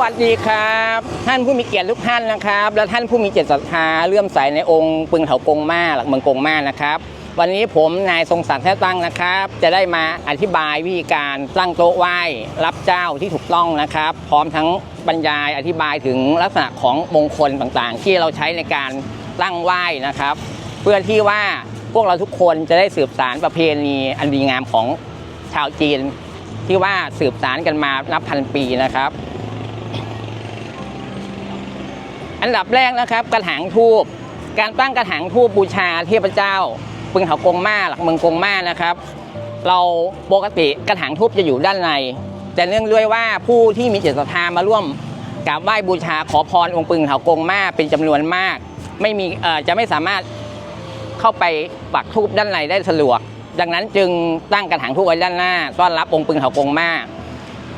วัสดีครับ ท่านผู้มีเกียรติทุกท่านนะครับ และท่านผู้มีเจตศรัทธาเลื่อมใสในองค์ปึงเถากงมาหลักเมืองกงมานะครับ วันนี้ผมนายทรงศักดิ์แท้ตั้งนะครับ จะได้มาอธิบายวิธีการตั้งโต๊ะไหว้รับเจ้าที่ถูกต้องนะครับ พร้อมทั้งบรรยายอธิบายถึงลักษณะของมงคลต่างๆ ที่เราใช้ในการตั้งไหว้นะครับ เพื่อที่ว่าพวกเราทุกคนจะได้สืบสารประเพณีอันดีงามของชาวจีน ที่ว่าสืบสารกันมานับพันปีนะครับ อันดับแรกนะครับ กระถางทูบการตั้งกระถางทูบบูชาเทพเจ้าปึงเขากงมาหลักเมืองกงมานะครับ เราปกติกระถางทูบจะอยู่ด้านใน แต่เนื่องด้วยว่าผู้ที่มีจิตศรัทธามาร่วมกราบไหว้บูชาขอพรองค์ปึงเขากงมาเป็นจำนวนมาก ไม่มีเออจะไม่สามารถเข้าไปปักทูบด้านในได้สะดวก ดังนั้นจึงตั้งกระถางทูบไว้ด้านหน้าต้อนรับองค์ปึงเขากงมา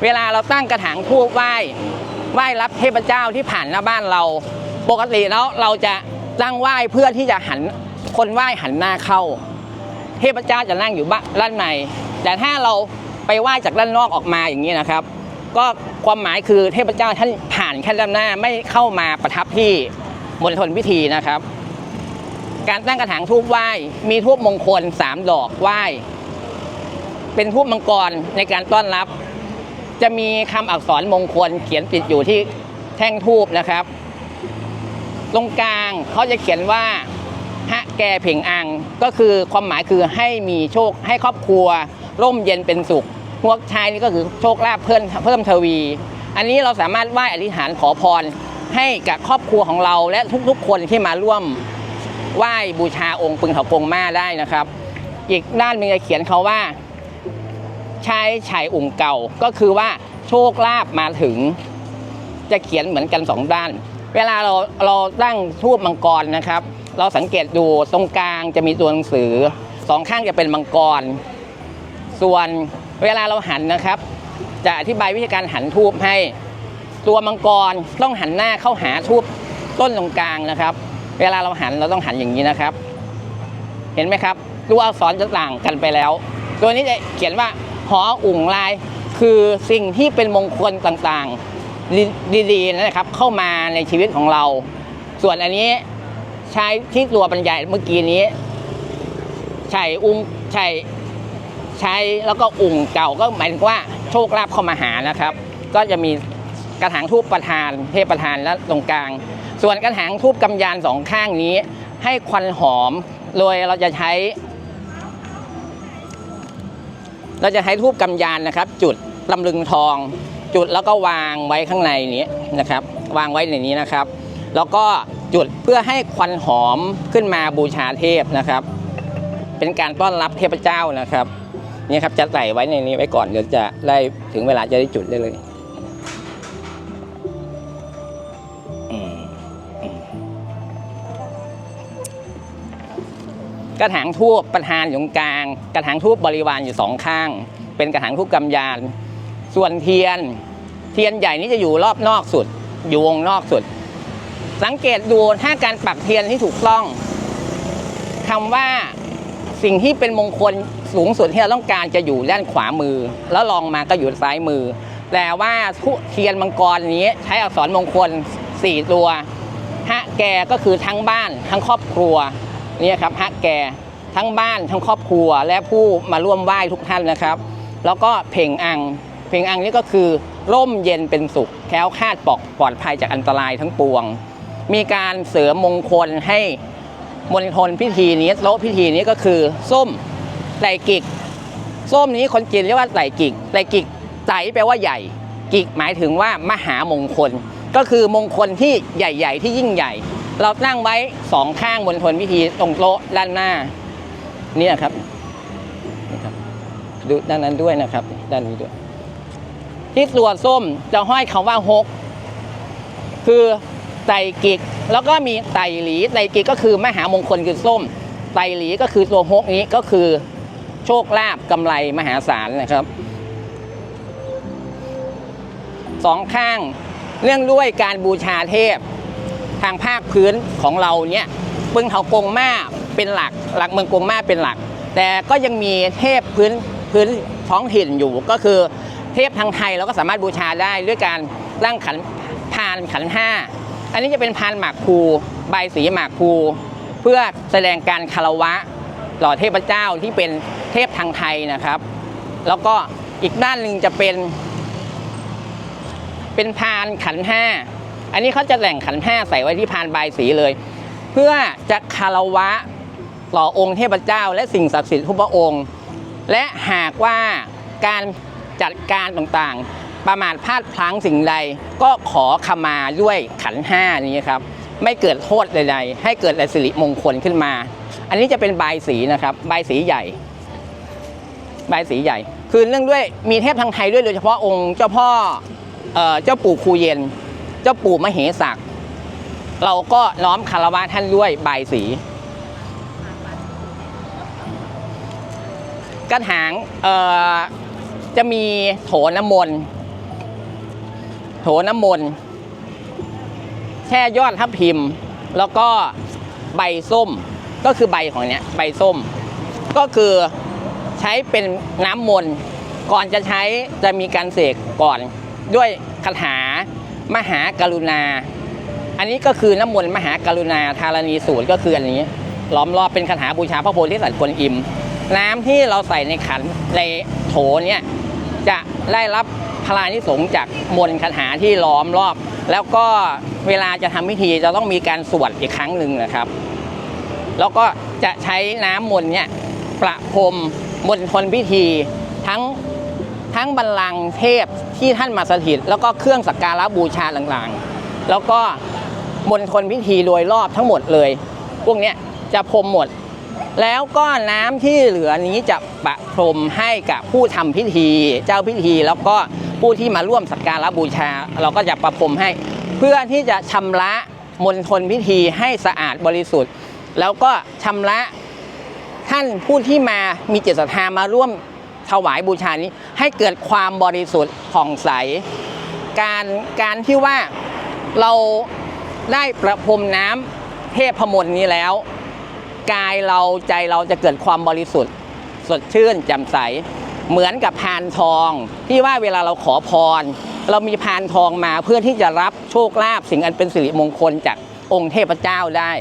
เวลาเราตั้งกระถางทูบไหว้ ไหว้รับเทพเจ้าที่ผ่านหน้าบ้านเรา ปกติแล้วเราจะตั้งไหว้เพื่อที่จะหันคนไหว้หันหน้าเข้า เทพเจ้าจะนั่งอยู่บ้านด้านใน แต่ถ้าเราไปไหว้จากด้านนอกออกมาอย่างนี้นะครับ ก็ความหมายคือเทพเจ้าท่านผ่านแค่ด้านหน้าไม่เข้ามาประทับที่มณฑลพิธีนะครับ การตั้งกระถางทูบไหว้มีทูบมงคลสามดอกไหว้เป็นทูบมังกรในการต้อนรับ จะมีคำอักษรมงคลเขียนติดอยู่ที่แท่งทูบนะครับ ตรงกลางเขาจะเขียนว่าฮะแกเพ่งอัง ก็คือความหมายคือให้มีโชคให้ครอบครัว ร่มเย็นเป็นสุขพวกชายนี่ก็คือโชคลาภเพิ่มเพิ่มทวี อันนี้เราสามารถไหว้อธิษฐานขอพร ให้กับครอบครัวของเราและทุกๆ คนที่มาร่วมไหว้บูชาองค์ปึงเถากงมาได้นะครับ อีกด้านหนึงจะเขียนเขาว่า ใช้ฉายอุ่งเก่าก็คือว่าโชคลาภมาถึง จะเขียนเหมือนกันสองด้าน เวลาเราเราตั้งทูบมังกรนะครับ เราสังเกตดูตรงกลางจะมีตัวหนังสือสองข้างจะเป็นมังกร ส่วนเวลาเราหันนะครับ จะอธิบายวิธีการหันทูบให้ ตัวมังกรต้องหันหน้าเข้าหาทูบต้นตรงกลางนะครับ เวลาเราหันเราต้องหันอย่างนี้นะครับ เห็นไหมครับตัวอักษรจะต่างกันไปแล้ว ตัวนี้จะเขียนว่า หออุ่งลาย คือสิ่งที่เป็นมงคลต่างๆ ดีๆนะครับ เข้ามาในชีวิตของเรา ส่วนอันนี้ใช้ที่ตัวบรรยายเมื่อกี้นี้ใช่อุ้งใช่ใช้แล้วก็อุ่งเก่าก็หมายถึงว่าโชคลาภเข้ามาหานะครับ ก็จะมีกระถางทูบประธานเทพประธานและตรงกลาง ส่วนกระถางทูบกำยานสองข้างนี้ ให้ควันหอม โดยเราจะใช้ เราจะใช้ทูบกำยานนะครับ จุดลำลึงทอง จุดแล้วก็วางไว้ข้างในนี้นะครับ วางไว้ในนี้นะครับ แล้วก็จุดเพื่อให้ควันหอมขึ้นมาบูชาเทพนะครับ เป็นการต้อนรับเทพเจ้านะครับนี่ครับจะใส่ไว้ในนี้ไว้ก่อนเดี๋ยวจะได้ถึงเวลาจะได้จุดได้เลย กระถางทูบประธานอยู่กลาง กระถางทูบบริวารอยู่สองข้าง เป็นกระถางทูบกำยาน ส่วนเทียน เทียนใหญ่นี้จะอยู่รอบนอกสุด อยู่วงนอกสุด สังเกตดูถ้าการปักเทียนที่ถูกต้องคำว่าสิ่งที่เป็นมงคลสูงสุดที่เราต้องการจะอยู่ด้านขวามือ แล้วลองมาก็อยู่ซ้ายมือ แต่ว่าทุเทียนมังกรนี้ใช้อักษรมงคล4ตัวฮะแกก็คือทั้งบ้านทั้งครอบครัว เนี่ยครับฮะแก่ทั้งบ้านทั้งครอบครัวและผู้มาร่วมไหว้ทุกท่านนะครับ แล้วก็เพ่งอัง เพ่งอังนี่ก็คือ ร่มเย็นเป็นสุขแคล้วคลาดปลอดปลอดภัยจากอันตรายทั้งปวง มีการเสริมมงคลให้มณฑลพิธีนี้โต๊ะพิธีนี้ก็คือ ส้มไต่กิกส้มนี้คนจีนเรียกว่าไต่กิกไต่กิกไต่แปลว่าใหญ่ กิกหมายถึงว่ามหามงคล ก็คือมงคลที่ใหญ่ ๆ ที่ยิ่งใหญ่ เราตั้งไว้สองข้างมณฑลพิธีตรงโต๊ะด้านหน้านี่นะครับนี่ครับ ดูด้านนั้นด้วยนะครับ ด้านนี้ด้วย ที่ตัวส้มจะห้อยคำว่าฮกคือไตกิก แล้วก็มีไตหลีไตกิกก็คือมหามงคลคือส้ม ไตหลีก็คือตัวฮกนี้ก็คือโชคลาภกำไรมหาศาลนะครับสองข้างเรื่องด้วยการบูชาเทพ ทางภาคพื้นของเราเนี่ยปึงเถากงมาเป็นหลัก หลักเมืองกงมาเป็นหลัก แต่ก็ยังมีเทพพื้นพื้นท้องถิ่นอยู่ก็คือเทพทางไทยเราก็สามารถบูชาได้ด้วยการตั้งขันพานขันห้าอันนี้จะเป็นพานหมากภูใบสีหมากภูเพื่อแสดงการคารวะต่อเทพเจ้าที่เป็นเทพทางไทยนะครับ แล้วก็อีกด้านหนึ่งจะเป็น เป็นพานขันห้า อันนี้เขาจะแต่งขันห้าใส่ไว้ที่พานบายสีเลย เพื่อจะคารวะต่อองค์เทพเจ้า และสิ่งศักดิ์สิทธิ์ทุกพระองค์ และหากว่าการจัดการต่างๆ ประมาทพลาดพลั้งสิ่งใด ก็ขอขมาด้วยขันห้านี้ครับไม่เกิดโทษใดๆให้เกิดแต่สิริมงคลขึ้นมา อันนี้จะเป็นใบสีนะครับใบสีใหญ่ใบสีใหญ่ คือเนื่องด้วยมีเทพทางไทยด้วยโดยเฉพาะองค์เจ้าพ่อเอ่อเจ้าปู่ครูเย็น เจ้าปู่มเหศักต์เราก็น้อมคารวะท่านด้วยใบายสี กระถางเอ่อจะมีโถน้ำมนต์โถน้ำมนต์แช่ยอดทับทิมแล้วก็ใบส้มก็คือใบของเนี้ยใบส้ม ก็คือใช้เป็นน้ำมนต์ก่อนจะใช้จะมีการเสกก่อนด้วยคาถา มหากรุณา อันนี้ก็คือน้ำมนต์มหากรุณาธารณีสูตรก็คืออันนี้ล้อมรอบเป็นคาถาบูชาพระโพธิสัตว์กวนอิม น้ำที่เราใส่ในขันในโถเนี่ยจะได้รับพลานิสงจากมนต์คาถาที่ล้อมรอบ แล้วก็เวลาจะทำพิธีจะต้องมีการสวดอีกครั้งหนึ่งนะครับ แล้วก็จะใช้น้ำมนต์เนี่ยประพรมมณฑลพิธีทั้ง ทั้งบัลลังก์เทพที่ท่านมาสถิต แล้วก็เครื่องสักการะบูชาต่างๆ แล้วก็มณฑลพิธีโดยรอบทั้งหมดเลย พวกนี้จะพรมหมด แล้วก็น้ำที่เหลือนี้จะประพรมให้กับผู้ทำพิธี เจ้าพิธี แล้วก็ผู้ที่มาร่วมสักการะบูชา เราก็จะประพรมให้ เพื่อที่จะชำระมณฑลพิธีให้สะอาดบริสุทธิ์ แล้วก็ชำระท่านผู้ที่มามีจิตศรัทธามาร่วม ถวายบูชานี้ให้เกิดความบริสุทธิ์ผ่องใส การการที่ว่าเราได้ประพรมน้ำเทพมนต์นี้แล้ว กายเราใจเราจะเกิดความบริสุทธิ์ สดชื่นแจ่มใส เหมือนกับพานทอง ที่ว่าเวลาเราขอพร เรามีพานทองมาเพื่อที่จะรับโชคลาภสิ่งอันเป็นสิริมงคลจากองค์เทพเจ้าได้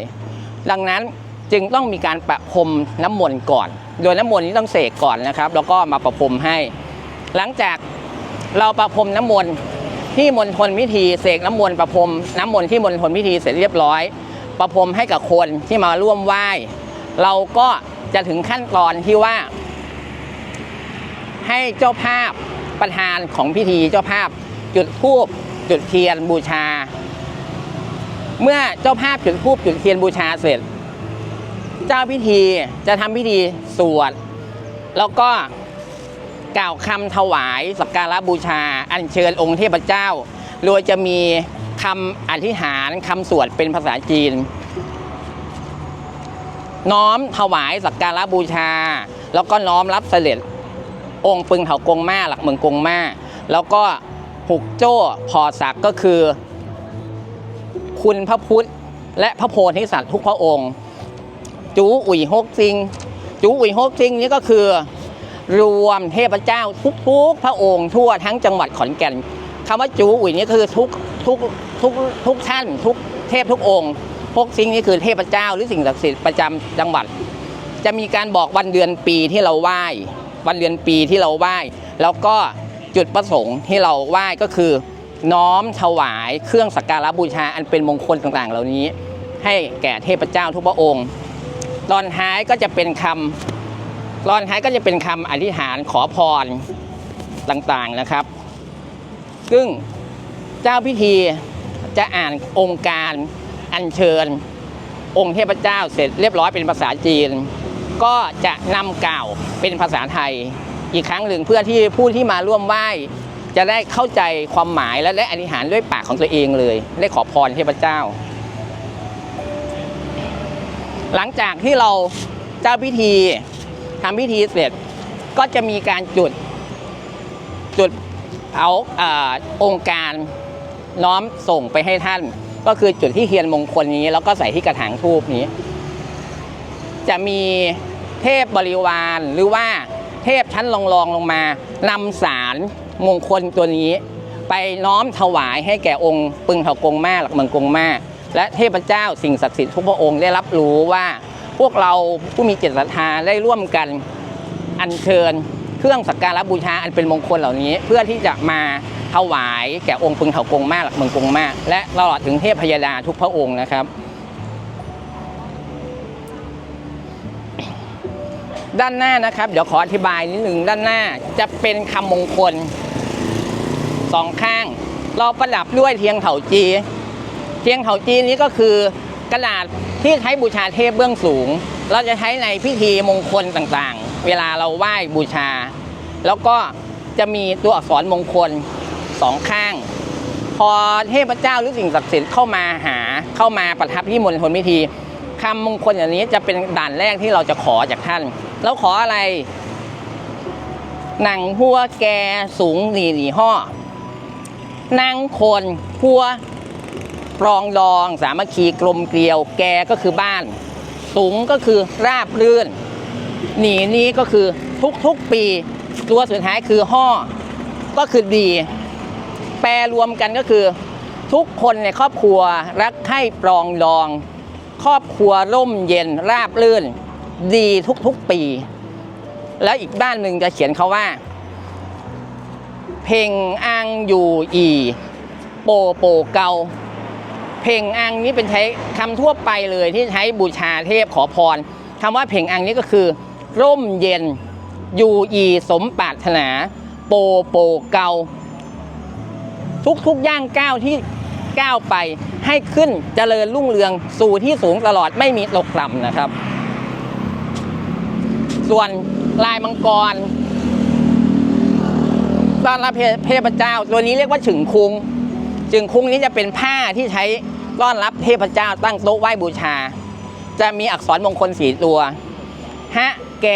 ดังนั้นจึงต้องมีการประพรมน้ำมนต์ก่อน โดยน้ำมนต์นี้ต้องเสกก่อนนะครับ แล้วก็มาประพรมให้ หลังจากเราประพรมน้ำมนต์ที่มณฑลพิธีเสกน้ำมนต์ประพรมน้ำมนต์ที่มณฑลพิธีเสร็จเรียบร้อย ประพรมให้กับคนที่มาร่วมไหว้ เราก็จะถึงขั้นตอนที่ว่า ให้เจ้าภาพประธานของพิธีเจ้าภาพจุดธูปจุดเทียนบูชา เมื่อเจ้าภาพจุดธูปจุดเทียนบูชาเสร็จ เจ้าพิธีจะทำพิธีสวด แล้วก็กล่าวคำถวายสักการะบูชา อัญเชิญองค์เทพเจ้า โดยจะมีคำอธิษฐานคำสวดเป็นภาษาจีน น้อมถวายสักการะบูชา แล้วก็น้อมรับเสด็จองค์ปึงเถากงมาหลักเมืองกงมาแล้วก็หุกโจ้พอศักดิ์ก็คือ คุณพระพุทธ และพระโพธิสัตว์ทุกพระองค์ จูอุ๋ยฮกซิง จูอุ๋ยฮกซิงนี่ก็คือ รวมเทพเจ้าทุกๆ พระองค์ทั่วทั้งจังหวัดขอนแก่นคำว่าจูอุ๋ยนี่คือทุกทุกทุกทุกท่านทุกเทพทุกองค์ฮกซิงนี่คือเทพเจ้าหรือสิ่งศักดิ์สิทธิ์ประจำจังหวัด จะมีการบอกวันเดือนปีที่เราไหว้ วันเดือนปีที่เราไหว้ แล้วก็จุดประสงค์ที่เราไหว้ก็คือ น้อมถวายเครื่องสักการะบูชาอันเป็นมงคลต่างๆ เหล่านี้ ให้แก่เทพเจ้าทุกพระองค์ ตอนท้ายก็จะเป็นคำตอนท้ายก็จะเป็นคำอธิษฐานขอพรต่างๆนะครับ ซึ่งเจ้าพิธีจะอ่านองค์การอัญเชิญ องค์เทพเจ้าเสร็จเรียบร้อยเป็นภาษาจีน ก็จะนำกล่าวเป็นภาษาไทยอีกครั้งหนึ่งเพื่อที่ผู้ที่มาร่วมไหว้จะได้เข้าใจความหมายและได้อธิษฐานด้วยปากของตัวเองเลย ได้ขอพรเทพเจ้า หลังจากที่เราเจ้าพิธีทำพิธีเสร็จ ก็จะมีการจุดจุดเอาอองค์การน้อมส่งไปให้ท่าน ก็คือจุดที่เทียนมงคลนี้ แล้วก็ใส่ที่กระถางทูปนี้ จะมีเทพบริวารหรือว่าเทพชั้นรองๆลงมานำสารมงคลตัวนี้ ไปน้อมถวายให้แก่องค์ปึงเถากงมาหลักเมืองกงมา และเทพเจ้าสิ่งศักดิ์สิทธิ์ทุกพระองค์ได้รับรู้ว่าพวกเราผู้มีจิตศรัทธาได้ร่วมกันอัญเชิญ เครื่องสักการะบูชาอันเป็นมงคลเหล่านี้ เพื่อที่จะมาถวายแก่องค์ปึงเถากงมาหลักเมืองกงมาและตลอดถึงเทพพยดาทุกพระองค์นะครับ ด้านหน้านะครับ เดี๋ยวขออธิบายนิดหนึ่งด้านหน้าจะเป็นคำมงคลสองข้าง เราประดับด้วยเทียงเถาจี เทียงเถาจีนี้ก็คือกระดาษที่ใช้บูชาเทพเบื้องสูง เราจะใช้ในพิธีมงคลต่างๆ เวลาเราไหว้บูชา แล้วก็จะมีตัวอักษรมงคลสองข้าง พอเทพเจ้าหรือสิ่งศักดิ์สิทธิ์เข้ามาหาเข้ามาประทับที่มณฑลพิธีคำมงคลอย่างนี้จะเป็นด่านแรกที่เราจะขอจากท่าน แล้วขออะไร หนังหัวแกสูงหนีหนีห่อนางคนหัว ปรองดอง สามัคคีกลมเกลียว แกก็คือบ้าน สูงก็คือราบรื่น หนีนี้ก็คือทุกๆปี ตัวสุดท้ายคือห่อก็คือดี แปลรวมกันก็คือทุกคนในครอบครัวรักให้ปรองดอง ครอบครัวร่มเย็นราบรื่น ดีทุกๆปี แล้วอีกด้านหนึ่งจะเขียนเขาว่า เพ่งอังอยู่อี โปโปเกา เพ่งอังนี้เป็นใช้คำทั่วไปเลยที่ใช้บูชาเทพขอพรคำว่าเพ่งอังนี้ก็คือ ร่มเย็นอยู่อีสมปรารถนา โปโปเกา ทุกๆย่างก้าวที่ก้าวไปให้ขึ้นเจริญรุ่งเรืองสู่ที่สูงตลอดไม่มีตกต่ำนะครับ ส่วนลายมังกรตอนรับเทพเจ้า ตัวนี้เรียกว่าฉึงคุงฉึงคุงนี้จะเป็นผ้าที่ใช้ ต้อนรับเทพเจ้าตั้งโต๊ะไหว้บูชา จะมีอักษรมงคลสีตัวฮะแก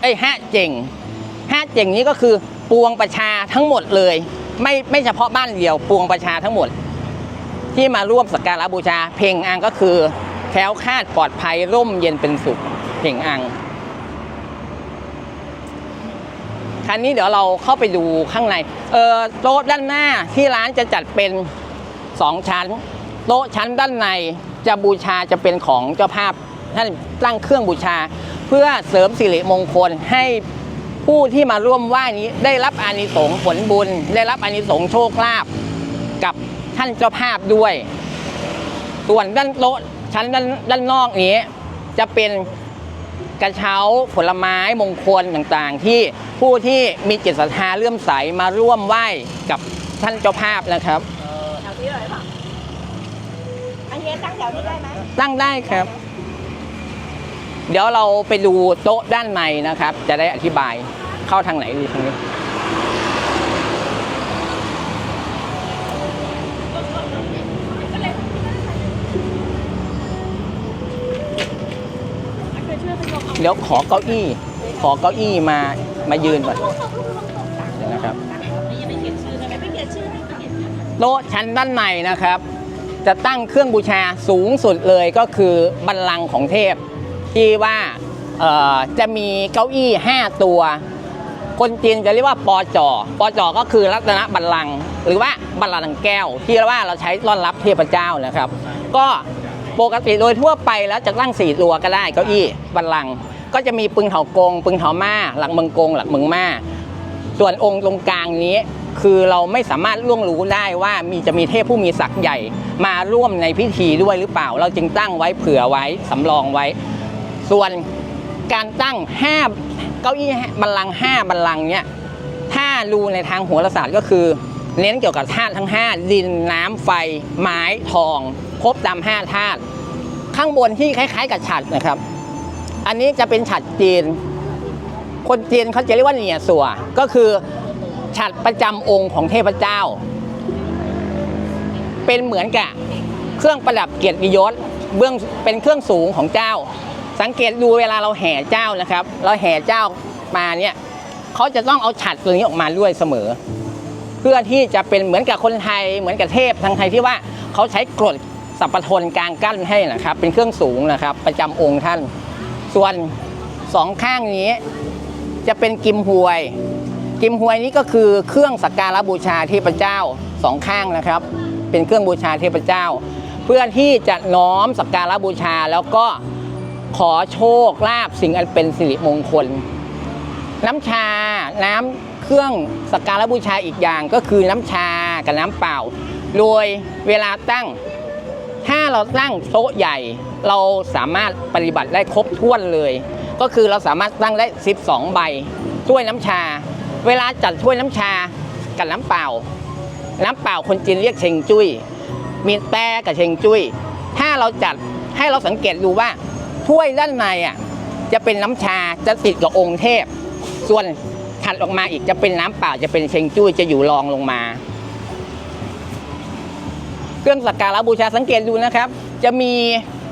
เอ้ยฮะเจ่งฮะเจ่งนี้ก็คือปวงประชาทั้งหมดเลย ไม่ไม่เฉพาะบ้านเดียว ปวงประชาทั้งหมด ที่มาร่วมสักการะบูชา เพ่งอังก็คือแคล้วคลาดปลอดภัยร่มเย็นเป็นสุขเพ่งอังครั้นี้เดี๋ยวเราเข้าไปดูข้างใน เออโต๊ะด้านหน้าที่ร้านจะจัดเป็นสองชั้น โต๊ะชั้นด้านในจะบูชาจะเป็นของเจ้าภาพท่านตั้งเครื่องบูชา เพื่อเสริมสิริมงคลให้ผู้ที่มาร่วมไหว้นี้ได้รับอานิสงส์ผลบุญ ได้รับอานิสงส์โชคลาภกับท่านเจ้าภาพด้วย ส่วนด้านโต๊ะชั้นด้านด้านนอกนี้ จะเป็นกระเช้าผลไม้มงคลต่างๆ ที่ผู้ที่มีจิตศรัทธาเลื่อมใสมาร่วมไหว้กับท่านเจ้าภาพนะครับแถวนี้เลยป่ะ อันนี้ตั้งแถวนี้ได้ไหมตั้งได้ครับ เดี๋ยวเราไปดูโต๊ะด้านในนะครับ จะได้อธิบายเข้าทางไหนดีทางนี้เดี๋ยวขอเก้าอี้ ขอเก้าอี้มามายืนก่อนเดี๋ยวนะครับนี่ยังไม่เขียนชื่อใช่ไหมไม่เขียนชื่อไม่เขียนชื่อโต๊ะชั้นด้านในนะครับ จะตั้งเครื่องบูชาสูงสุดเลยก็คือบัลลังก์ของเทพ ที่ว่าจะมีเก้าอี้ 5 ตัว คนจีนจะเรียกว่าปอจอปอจอก็คือรัตนบัลลังก์หรือว่าบัลลังก์แก้ว ที่ว่าเราใช้ต้อนรับเทพเจ้านะครับ ก็ปกติโดยทั่วไปแล้วจะตั้ง 4 ตัวก็ได้เก้าอี้บัลลังก์ก็จะมีปึงเถากง ปึงเถามาหลักเมืองกง หลักเมืองมาส่วนองค์ตรงกลางนี้ คือเราไม่สามารถล่วงรู้ได้ว่ามีจะมีเทพผู้มีศักดิ์ใหญ่ มาร่วมในพิธีด้วยหรือเปล่า เราจึงตั้งไว้เผื่อไว้สำรองไว้ ส่วนการตั้ง5เก้าอี้บัลลังก์5บัลลังก์เนี่ยถ้าดูในทางโหราศาสตร์ก็คือ เน้นเกี่ยวกับธาตุทั้ง 5 ดินน้ำไฟ ไม้ทองครบตาม5ธาตุข้างบนที่คล้าย ๆ กับฉัดนะครับ อันนี้จะเป็นฉัดจีน คนจีนเขาจะเรียกว่าเหนียสัวก็คือ ฉัดประจำองค์ของเทพเจ้า เป็นเหมือนกับเครื่องประดับเกียรติยศเบื้องเป็นเครื่องสูงของเจ้า สังเกตดูเวลาเราแห่เจ้านะครับ เราแห่เจ้ามาเนี่ยเขาจะต้องเอาฉัดตัวนี้ออกมาด้วยเสมอ เพื่อที่จะเป็นเหมือนกับคนไทยเหมือนกับเทพทางไทยที่ว่าเขาใช้กรดสัพพทนกลางกั้นให้นะครับ เป็นเครื่องสูงนะครับ ประจำองค์ท่าน ส่วนสองข้างนี้จะเป็นกิมหวย กิมหวยนี้ก็คือเครื่องสักการะบูชาเทพเจ้าสองข้างนะครับ เป็นเครื่องบูชาเทพเจ้า เพื่อที่จะน้อมสักการะบูชาแล้วก็ขอโชคลาภสิ่งอันเป็นสิริมงคล น้ำชาน้ำเครื่องสักการะบูชาอีกอย่างก็คือน้ำชากับน้ำเปล่าโดยเวลาตั้งถ้าเราตั้งโต๊ะใหญ่ เราสามารถปฏิบัติได้ครบถ้วนเลย ก็คือเราสามารถตั้งได้ 12 ใบถ้วยน้ำชา เวลาจัดถ้วยน้ำชากับน้ำเปล่า น้ำเปล่าคนจีนเรียกเชงจุ้ย มีแต่กับเชงจุ้ย ถ้าเราจัดให้เราสังเกตดูว่าถ้วยด้านในอะจะเป็นน้ำชาจะติดกับองค์เทพ ส่วนถัดออกมาอีกจะเป็นน้ำเปล่าจะเป็นเชงจุ้ยจะอยู่รองลงมา เครื่องสักการะบูชาสังเกตดูนะครับ จะมี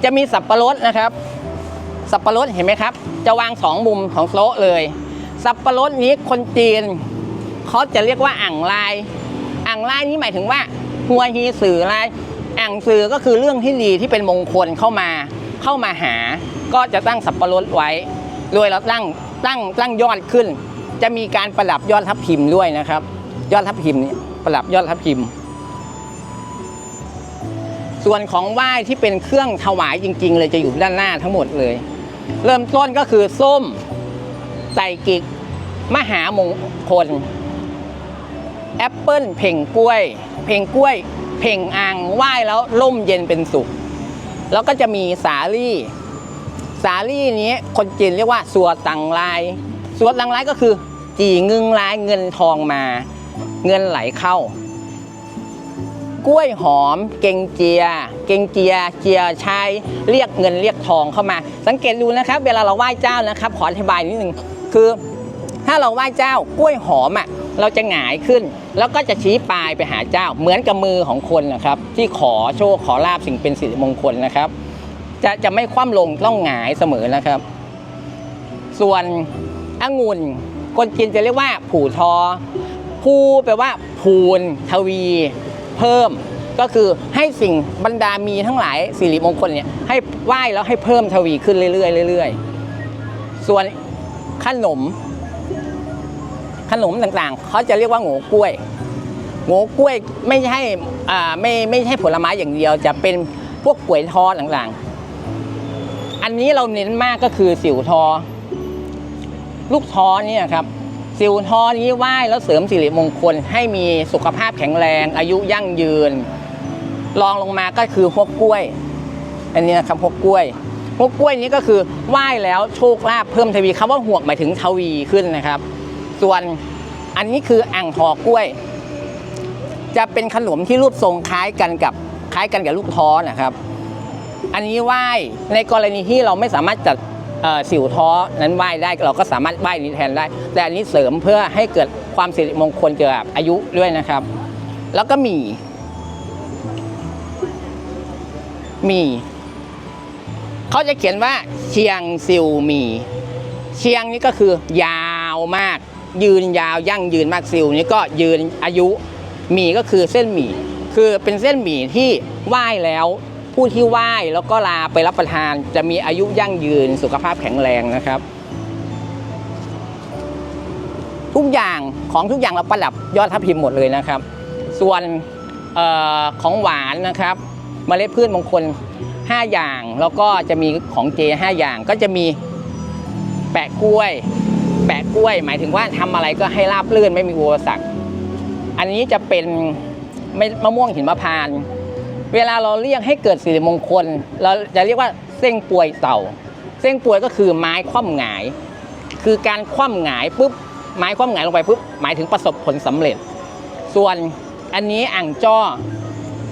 จะมีสับปะรดนะครับ สับปะรดเห็นไหมครับ จะวางสองมุมของโต๊ะเลย สับปะรดนี้คนจีนเขาจะเรียกว่าอ่างลาย อ่างลายนี้หมายถึงว่าหัวฮีสื่อลายอ่างสื่อก็คือเรื่องที่ดีที่เป็นมงคลเข้ามาเข้ามาหา ก็จะตั้งสับปะรดไว้ โดยเราตั้งตั้งตั้งยอดขึ้น จะมีการประดับยอดทับทิมด้วยนะครับ ยอดทับทิมเนี่ยประดับยอดทับทิมส่วนของไหว้ที่เป็นเครื่องถวายจริง ๆ เลยจะอยู่ด้านหน้าทั้งหมดเลย เริ่มต้นก็คือส้ม ไต่กิก มหามงคล แอปเปิ้ลเพ่งกล้วย เพ่งกล้วย เพ่งอ่างไหว้แล้วร่มเย็นเป็นสุข แล้วก็จะมีสาลี่ สาลี่นี้คนจีนเรียกว่าสัวตังลายสัวตังลายก็คือ จีเงึงลายเงินทองมา เงินไหลเข้ากล้วยหอมเกงเจีย เกงเจีย เจียชัยเรียกเงินเรียกทองเข้ามา สังเกตดูนะครับ เวลาเราไหว้เจ้านะครับ ขออธิบายนิดนึง คือถ้าเราไหว้เจ้ากล้วยหอมอะเราจะหงายขึ้น แล้วก็จะชี้ปลายไปหาเจ้าเหมือนกับมือของคนนะครับ ที่ขอโชคขอลาบสิ่งเป็นสิริมงคลนะครับ จะจะไม่คว่ำลงต้องหงายเสมอนะครับ ส่วนองุ่นคนจีนจะเรียกว่าผู่ทอภูแปลว่าพูนทวี เพิ่ม ก็คือให้สิ่งบรรดามีทั้งหลายสิริมงคลเนี่ยให้ไหว้แล้วให้เพิ่มทวีขึ้นเรื่อยๆเรื่อยๆส่วน ขนม ขนมต่างๆ เขาจะเรียกว่าโง่กล้วยโง่กล้วยไม่ใช่อ่าไม่ไม่ใช่ผลไม้อย่างเดียว จะเป็นพวกกล้วยทอดต่างๆ อันนี้เราเน้นมากก็คือสิวทอ ลูกท้อเนี่ยครับ สิวท้อนี้ไหว้แล้วเสริมสิริมงคล ให้มีสุขภาพแข็งแรง อายุยั่งยืนรองลงมาก็คือพวกกล้วย อันนี้นะครับพวกกล้วย พวกกล้วยนี้ก็คือไหว้แล้วโชคลาภเพิ่มทวีคำว่าห่วกหมายถึงทวีขึ้นนะครับ ส่วนอันนี้คืออ่างทอกล้วย จะเป็นขนมที่รูปทรงคล้ายกันกับคล้ายกันกับลูกท้อนะครับ อันนี้ไหว้ในกรณีที่เราไม่สามารถจัดเอ่อสิวท้อนั้นไหว้ได้เราก็สามารถไหว้นี้แทนได้ แต่อันนี้เสริมเพื่อให้เกิดความสิริมงคลเกี่ยวกับอายุด้วยนะครับ แล้วก็หมีหมี เขาจะเขียนว่าเชียงซิวหมี เชียงนี่ก็คือยาวมาก ยืนยาวยั่งยืนมากซิวนี่ก็ยืนอายุหมี่ก็คือเส้นหมี่คือเป็นเส้นหมี่ที่ไหว้แล้วผู้ที่ไหว้แล้วก็ลาไปรับประทาน จะมีอายุยั่งยืนสุขภาพแข็งแรงนะครับ ทุกอย่างของทุกอย่างเราประดับยอดทับทิมหมดเลยนะครับ ส่วนออของหวานนะครับเมล็ดพืชมงคล 5 อย่าง แล้วก็จะมีของเจ 5 อย่างก็จะมีแปะกล้วย แปะกล้วย หมายถึงว่าทำอะไรก็ให้ราบรื่นไม่มีอุปสรรคอันนี้จะเป็นมะม่วงหินมะพานเวลาเราเรียกให้เกิดสิริมงคล เราจะเรียกว่าเส้งป่วยเต่า เส้งป่วยก็คือไม้คว่ำหงาย คือการคว่ำหงายปุ๊บไม้คว่ำหงายลงไปปุ๊บหมายถึงประสบผลสำเร็จ ส่วนอันนี้อ่างจ้อ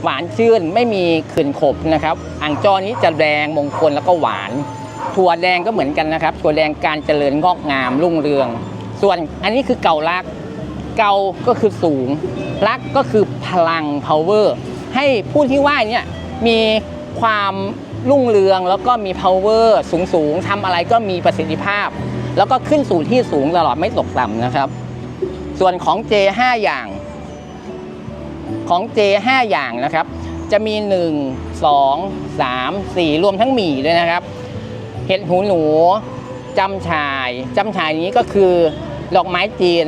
หวานชื่นไม่มีขื่นขบนะครับอ่างจอนี้จะแดงมงคลแล้วก็หวาน ถั่วแดงก็เหมือนกันนะครับถั่วแดงการเจริญงอกงามรุ่งเรือง ส่วนอันนี้คือเก่าลักเก่าก็คือสูง ลักก็คือพลัง power ให้ผู้ที่ไหว้เนี่ยมีความรุ่งเรืองแล้วก็มี power สูงสูงๆทำอะไรก็มีประสิทธิภาพ แล้วก็ขึ้นสู่ที่สูงตลอดไม่ตกต่ำนะครับ ส่วนของ J 5 อย่าง ของ J 5อย่างนะครับ จะมี 1 2 3 4 รวมทั้งหมี่ด้วยนะครับ เห็ดหูหนูจำชายจำชายนี้ก็คือดอกไม้จีน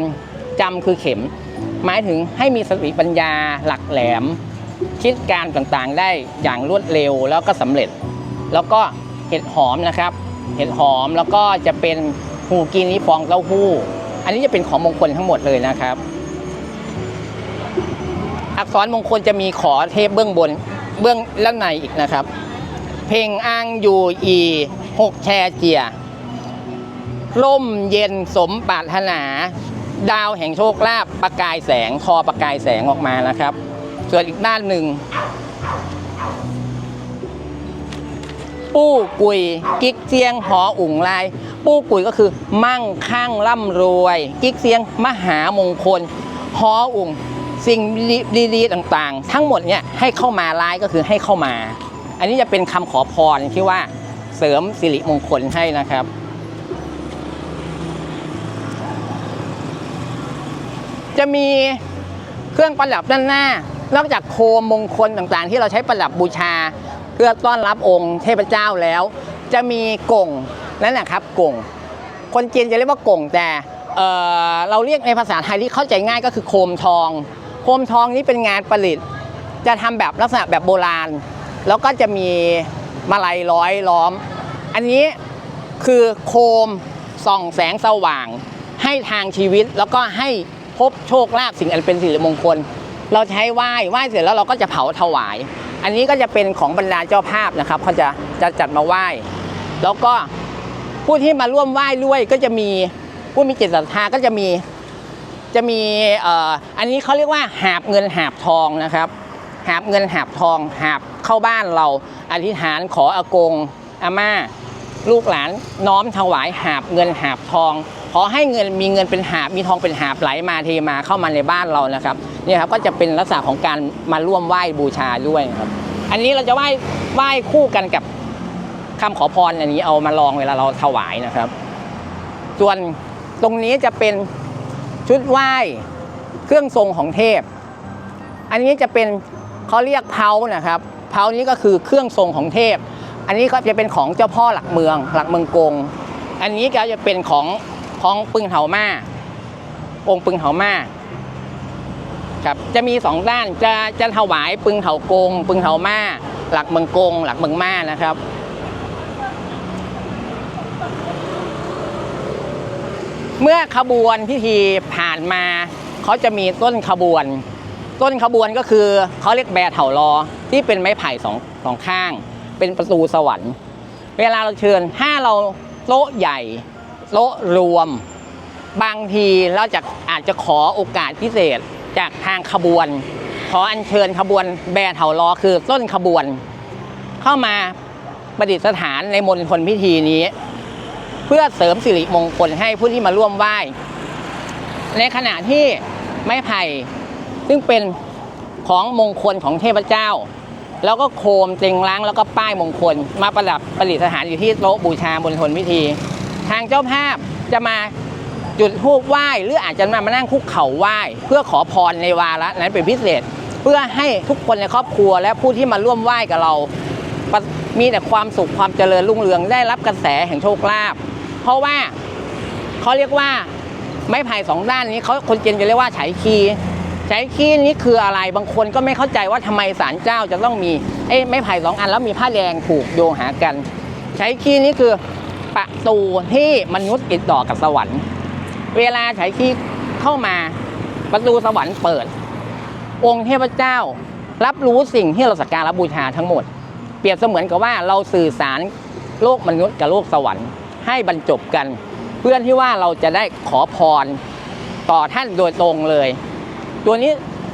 จำคือเข็ม หมายถึงให้มีสติปัญญาหลักแหลม คิดการต่างๆได้อย่างรวดเร็วแล้วก็สำเร็จ แล้วก็เห็ดหอมนะครับ เห็ดหอมแล้วก็จะเป็นหูกินนี้ฟองเต้าหู้ อันนี้จะเป็นของมงคลทั้งหมดเลยนะครับ อักษรมงคลจะมีขอเทพเบื้องบนเบื้องด้านในอีกนะครับ เพลงอ้างอยู่อีหกแชเจีย ร่มเย็นสมปรารถนา ดาวแห่งโชคลาภประกายแสงทอประกายแสงออกมานะครับ ส่วนอีกด้านหนึ่ง ปู้กุย กิ๊กเสียงหออุ่งลาย ปู้กุยก็คือมั่งคั่งร่ำรวย กิ๊กเสียงมหามงคลหออุ่ง สิ่งดีๆต่างๆ ทั้งหมดเนี่ยให้เข้ามาร้ายก็คือให้เข้ามา อันนี้จะเป็นคำขอพรที่ว่าเสริมสิริมงคลให้นะครับจะมีเครื่องประดับด้านหน้า นอกจากโคมมงคลต่างๆ ที่เราใช้ประดับบูชา เพื่อต้อนรับองค์เทพเจ้าแล้ว จะมีกงนั่นแหละครับกงคนจีนจะเรียกว่ากงแต่เเราเรียกในภาษาไทยที่เข้าใจง่ายก็คือโคมทอง โคมทองนี้เป็นงานประดิษฐ์ จะทำแบบลักษณะแบบโบราณ แล้วก็จะมีมาลัยร้อยล้อม อันนี้คือโคมส่องแสงสว่าง ให้ทางชีวิตแล้วก็ให้พบโชคลาภสิ่งอันเป็นสิริมงคล เราใช้ไหว้ไหว้เสร็จแล้วเราก็จะเผาถวาย อันนี้ก็จะเป็นของบรรดาเจ้าภาพนะครับเขาจะจะจัดมาไหว้ แล้วก็ผู้ที่มาร่วมไหว้ด้วยก็จะมีผู้มีจิตศรัทธาก็จะมี จะมีอันนี้เขาเรียกว่าหาบเงินหาบทองนะครับหาบเงินหาบทองหาบเข้าบ้านเรา อธิษฐานขออากงอาม่า ลูกหลานน้อมถวายหาบเงินหาบทอง ขอให้เงินมีเงินเป็นหาบมีทองเป็นหาบไหลมาเทมาเข้ามาในบ้านเรานะครับเนี่ยครับก็จะเป็นลักษณะของการมาร่วมไหว้บูชาด้วยครับ อันนี้เราจะไหว้ไหว้คู่กันกับคำขอพรอันนี้เอามาลองเวลาเราถวายนะครับ ส่วนตรงนี้จะเป็น ชุดไหว้เครื่องทรงของเทพ อันนี้จะเป็นเขาเรียกเพานะครับเพานี้ก็คือเครื่องทรงของเทพ อันนี้ก็จะเป็นของเจ้าพ่อหลักเมือง หลักเมืองกง อันนี้ก็จะเป็นของของปึงเถามาองค์ปึงเถามาครับจะมีสองด้านจะจะถวายปึงเถากง ปึงเถามาหลักเมืองกง หลักเมืองมานะครับ เมื่อขบวนพิธีผ่านมาเขาจะมีต้นขบวน ต้นขบวนก็คือเขาเรียกแบร์เถารอที่เป็นไม้ไผ่สองสองข้าง เป็นประตูสวรรค์ เวลาเราเชิญถ้าเราโต๊ะใหญ่โต๊ะรวม บางทีเราจะอาจจะขอโอกาสพิเศษจากทางขบวน ขออัญเชิญขบวนแบร์เถารอคือต้นขบวน เข้ามาประดิษฐานในมณฑลพิธีนี้ เพื่อเสริมสิริมงคลให้ผู้ที่มาร่วมไหว้ ในขณะที่ไม้ไผ่ซึ่งเป็นของมงคลของเทพเจ้า แล้วก็โคมเจงล้างแล้วก็ป้ายมงคล มาประดับประดิษฐานอยู่ที่โต๊ะบูชาบนทนพิธี ทางเจ้าภาพจะมาจุดธูปไหว้หรืออาจจะมามานั่งคุกเข่าไหว้ เพื่อขอพรในวาระนั้นเป็นพิเศษ เพื่อให้ทุกคนในครอบครัวและผู้ที่มาร่วมไหว้กับเรา มีแต่ความสุขความเจริญรุ่งเรืองได้รับกระแสแห่งโชคลาภ เพราะว่าเขาเรียกว่าไม้ไผ่สองด้านนี้เขาคนจีนจะเรียกว่าไฉคีไฉคีนี้คืออะไรบางคนก็ไม่เข้าใจว่าทำไมศาลเจ้าจะต้องมีเอ้ไม้ไผ่สองอันแล้วมีผ้าแดงผูกโยงหากันไฉคีนี้คือประตูที่มนุษย์ติดต่อกับสวรรค์ เวลาไฉคีเข้ามาประตูสวรรค์เปิด องค์เทพเจ้ารับรู้สิ่งที่เราสักการะบูชาทั้งหมด เปรียบเสมือนกับว่าเราสื่อสารโลกมนุษย์กับโลกสวรรค์ ให้บรรจบกัน เพื่อที่ว่าเราจะได้ขอพรต่อท่านโดยตรงเลย ตัวนี้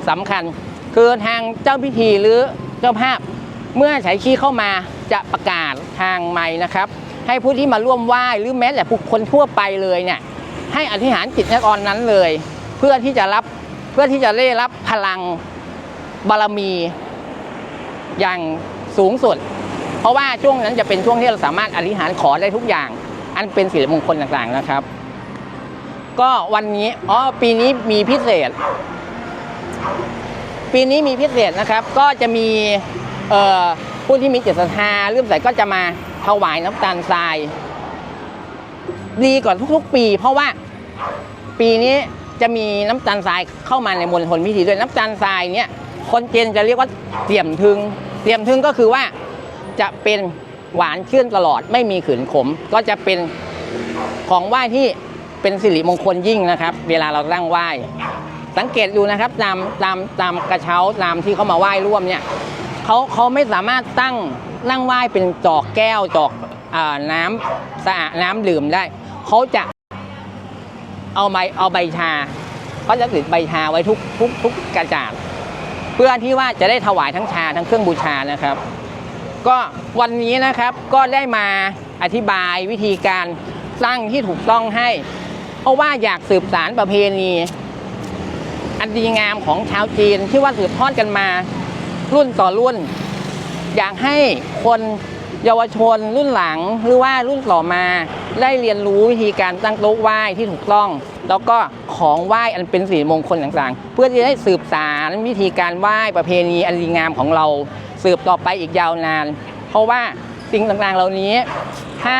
สำคัญคือทางเจ้าพิธีหรือเจ้าภาพ เมื่อใช้ขี้เข้ามาจะประกาศทางไม้นะครับ ให้ผู้ที่มาร่วมไหว้หรือแม้แต่ผู้คนทั่วไปเลยเนี่ยให้อธิษฐานจิตในตอนนั้นเลย เพื่อที่จะรับเพื่อที่จะได้รับพลังบารมี อย่างสูงสุด เพราะว่าช่วงนั้นจะเป็นช่วงที่เราสามารถอธิษฐานขอได้ทุกอย่าง อันเป็นสิริมงคลต่างๆนะครับ ก็วันนี้อ๋อปีนี้มีพิเศษ ปีนี้มีพิเศษนะครับ ก็จะมีเอ่อผู้ที่มีเจตศรัทธาเรื่อมใสก็จะมาถวายน้ำตาลทราย ดีกว่าทุกๆ ปี เพราะว่าปีนี้จะมีน้ำตาลทรายเข้ามาในมณฑลพิธีด้วยน้ำตาลทรายเนี่ยคนเจนจะเรียกว่าเตี่ยมทึงเตี่ยมทึงก็คือว่าจะเป็น หวานชื่นตลอดไม่มีขืนขม ก็จะเป็นของไหว้ที่เป็นสิริมงคลยิ่งนะครับ เวลาเราตั้งไหว้ สังเกตดูนะครับตามตามตามกระเช้าตามที่เขามาไหว้ร่วมเนี่ยเขาเขาไม่สามารถตั้งนั่งไหว้เป็นจอกแก้วจอกอน้ำสะอาดน้ำดื่มได้ เขาจะเอาใบเอาใบชาเขาจะติดใบชาไว้ทุกทุกทุกกระจาดเพื่อที่ว่าจะได้ถวายทั้งชาทั้งเครื่องบูชานะครับ ก็วันนี้นะครับก็ได้มาอธิบายวิธีการสร้างที่ถูกต้องให้ เพราะว่าอยากสืบสารประเพณี อันดีงามของชาวจีนที่ว่าสืบทอดกันมา รุ่นต่อรุ่น อยากให้คนเยาวชนรุ่นหลังหรือว่ารุ่นต่อมา ได้เรียนรู้วิธีการตั้งโต๊ะไหว้ที่ถูกต้อง แล้วก็ของไหว้อันเป็นสีมงคลต่างๆ เพื่อที่จะได้สืบสารวิธีการไหว้ประเพณีอันดีงามของเรา สืบต่อไปอีกยาวนาน เพราะว่าสิ่งต่างๆเหล่านี้ ถ้า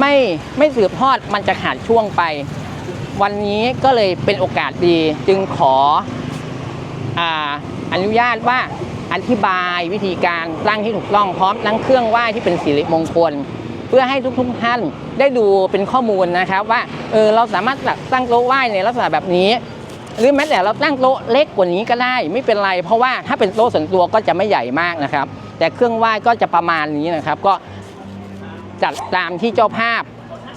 ไม่ไม่สืบทอดมันจะขาดช่วงไป วันนี้ก็เลยเป็นโอกาสดี จึงขอออนุญาตว่าอธิบายวิธีการตั้งที่ถูกต้องพร้อมทั้งเครื่องไหว้ที่เป็นสิริมงคล เพื่อให้ทุกๆท่านได้ดูเป็นข้อมูลนะครับว่าเออเราสามารถตั้งโต๊ะไหว้ในลักษณะแบบนี้ หรือแม้แต่เราตั้งโต๊ะเล็กกว่านี้ก็ได้ไม่เป็นไร เพราะว่าถ้าเป็นโต๊ะส่วนตัวก็จะไม่ใหญ่มากนะครับ แต่เครื่องไหว้ก็จะประมาณนี้นะครับ ก็จัดตามที่เจ้าภาพ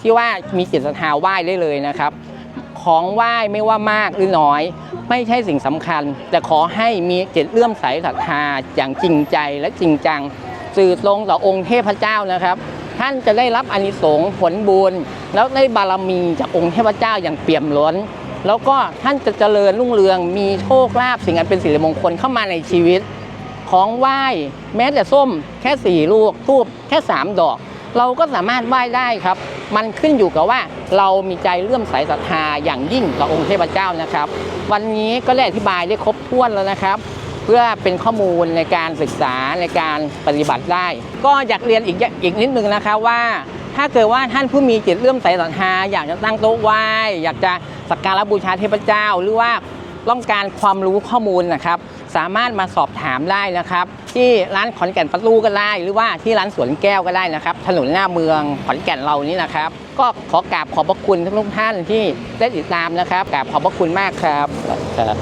ที่ว่ามีจิตศรัทธาไหว้ได้เลยนะครับ ของไหว้ไม่ว่ามากหรือน้อย ไม่ใช่สิ่งสำคัญ แต่ขอให้มีจิตเลื่อมใสศรัทธาอย่างจริงใจและจริงจังสื่อตรงต่อองค์เทพเจ้านะครับท่านจะได้รับอานิสงส์ผลบุญ แล้วได้บารมีจากองค์เทพเจ้าอย่างเปี่ยมล้น แล้วก็ท่านจะเจริญรุ่งเรืองมีโชคลาภสิ่งอันเป็นสิริมงคลเข้ามาในชีวิต ของไหว้แม้แต่ส้มแค่สี่ลูกทูบแค่สามดอก เราก็สามารถไหว้ได้ครับ มันขึ้นอยู่กับว่าเรามีใจเลื่อมใสศรัทธาอย่างยิ่งต่อองค์เทพเจ้านะครับ วันนี้ก็ได้อธิบายได้ครบถ้วนแล้วนะครับเพื่อเป็นข้อมูลในการศึกษาในการปฏิบัติได้ ก็อยากเรียนอีกอีกนิดนึงนะครับว่า ถ้าเกิดว่าท่านผู้มีจิตเลื่อมใสศรัทธาอยากจะตั้งโต๊ะไหว้อยากจะ สักการะบูชาเทพเจ้า หรือว่าต้องการความรู้ข้อมูลนะครับ สามารถมาสอบถามได้นะครับ ที่ร้านขอนแก่นประตูก็ได้ หรือว่าที่ร้านสวนแก้วก็ได้นะครับ ถนนหน้าเมืองขอนแก่นเรานี้นะครับ ก็ขอกราบขอบพระคุณทุกท่านที่ได้ติดตามนะครับกราบขอบพระคุณมากครับครับ